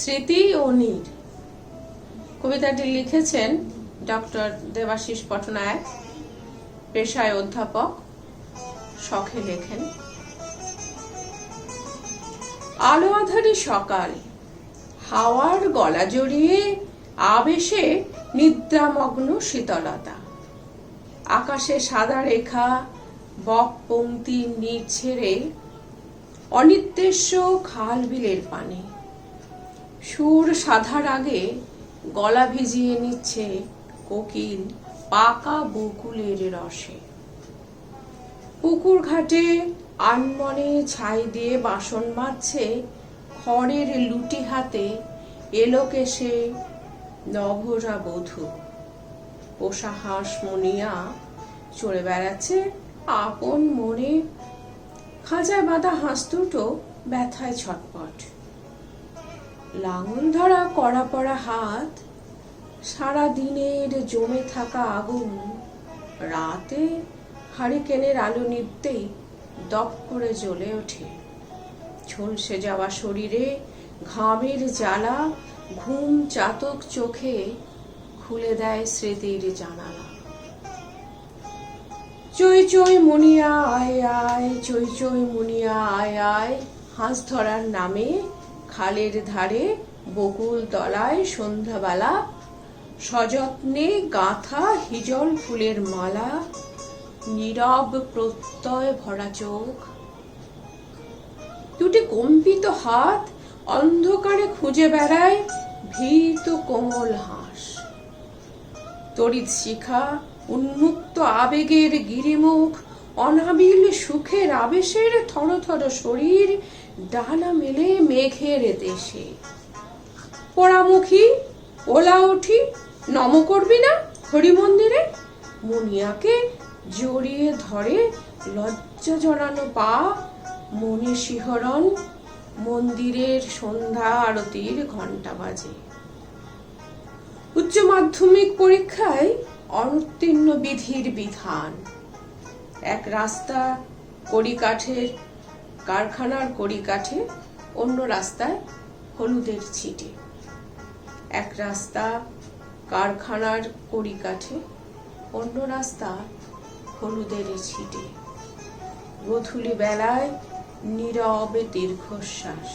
স্মৃতি ও নীর। কবিতাটি লিখেছেন ডক্টর দেবাশিস পটনায়ক পেশায় অধ্যাপক শখে লেখেন। আলো আধারি সকাল, হাওয়ার গলা জড়িয়ে আবেশে নিদ্রামগ্ন শীতলতা। আকাশে সাদা রেখা বক পংক্তি নির ছেড়ে অনির্দেশ্য খাল বিলের পানি। সুর সাধার আগে গলা ভিজিয়ে নিচ্ছে কোকিল পাকা বকুলের রসে। পুকুর ঘাটে আনমনে ছাই দিয়ে বাসন মাজছে খড়ের লুটি হাতে এলোকে সে নভরা বধূ। পোষা হাঁস মনিয়া চড়ে বেড়াচ্ছে আপন মনে। খাঁচায় বাঁধা হাঁস দুটো ব্যথায় ছটপট। লাঙল ধরা কড়া পড়া হাত, সারা দিনের জমে থাকা আগুন, রাতে হারিকেনের আলো নিভতেই দপ করে জ্বলে ওঠে। ঝলসে যাওয়া শরীরে ঘামের জ্বালা ঘুম চাতক চোখে খুলে দেয় স্মৃতির জানালা। চই চই মুনিয়া, আয় আয়, চই চই মুনিয়া, আয় আয়, হাঁস ধরার নামে খালের ধারে বকুল তলায় সন্ধ্যাবেলা সযত্নে গাঁথা হিজল ফুলের মালা, নীরব প্রত্যয় ভরা চোখ। দুটি কম্পিত হাত অন্ধকারে খুঁজে বেড়ায় ভীত কোমল হাঁস। তড়িৎ শিখা, উন্মুক্ত আবেগের গিরিমুখ, অনাবিল সুখের আবেশের থরথর শরীর ডানা মেলে মেঘের দেশে পোড়ামুখী, ওলা উঠি, নম করবি না হরি মন্দিরে মুনিয়াকে জড়িয়ে ধরে লজ্জা জড়ানো পা মনে শিহরণ মন্দিরের সন্ধ্যা আরতির ঘণ্টা বাজে। উচ্চ মাধ্যমিক পরীক্ষায় অনুত্তীর্ণ বিধির বিধান। এক রাস্তা কড়িকাঠের কারখানার কড়িকাঠে, অন্য রাস্তায় হলুদের ছিটে। এক রাস্তা কারখানার কড়িকাঠে, অন্য রাস্তা হলুদের ছিটে। গধূলি বেলায় নীরবে দীর্ঘশ্বাস,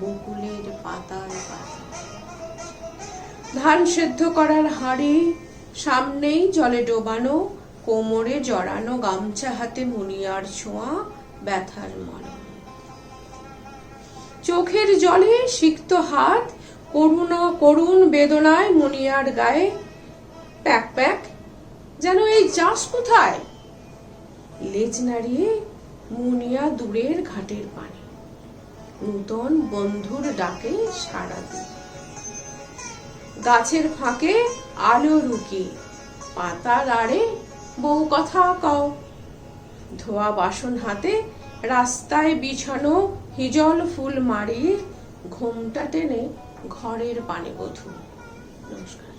বকুলের পাতায় পাতায় ধান সেদ্ধ করার হাঁড়ি, সামনেই জলে ডোবানো, কোমরে জড়ানো গামছা হাতে মুনিয়ার ছোঁয়া ব্যথার মলম চোখের জলে সিক্ত হাত, করুণ করুণ বেদনায় মুনিয়ার গায়ে প্যাক প্যাক, যেন এই যাস কোথায়? লেজ নাড়িয়ে মুনিয়া দূরের ঘাটের পানি, নূতন বন্ধুর ডাকে সাড়া দিই গাছের ফাঁকে আলো রুকি, পাতার আড়ে বউ কথা কও ধোয়া বাসন হাতে রাস্তায় বিছানো হিজল ফুল মারিয়ে ঘোমটা টেনে ঘরের পানে বধূ। নমস্কার।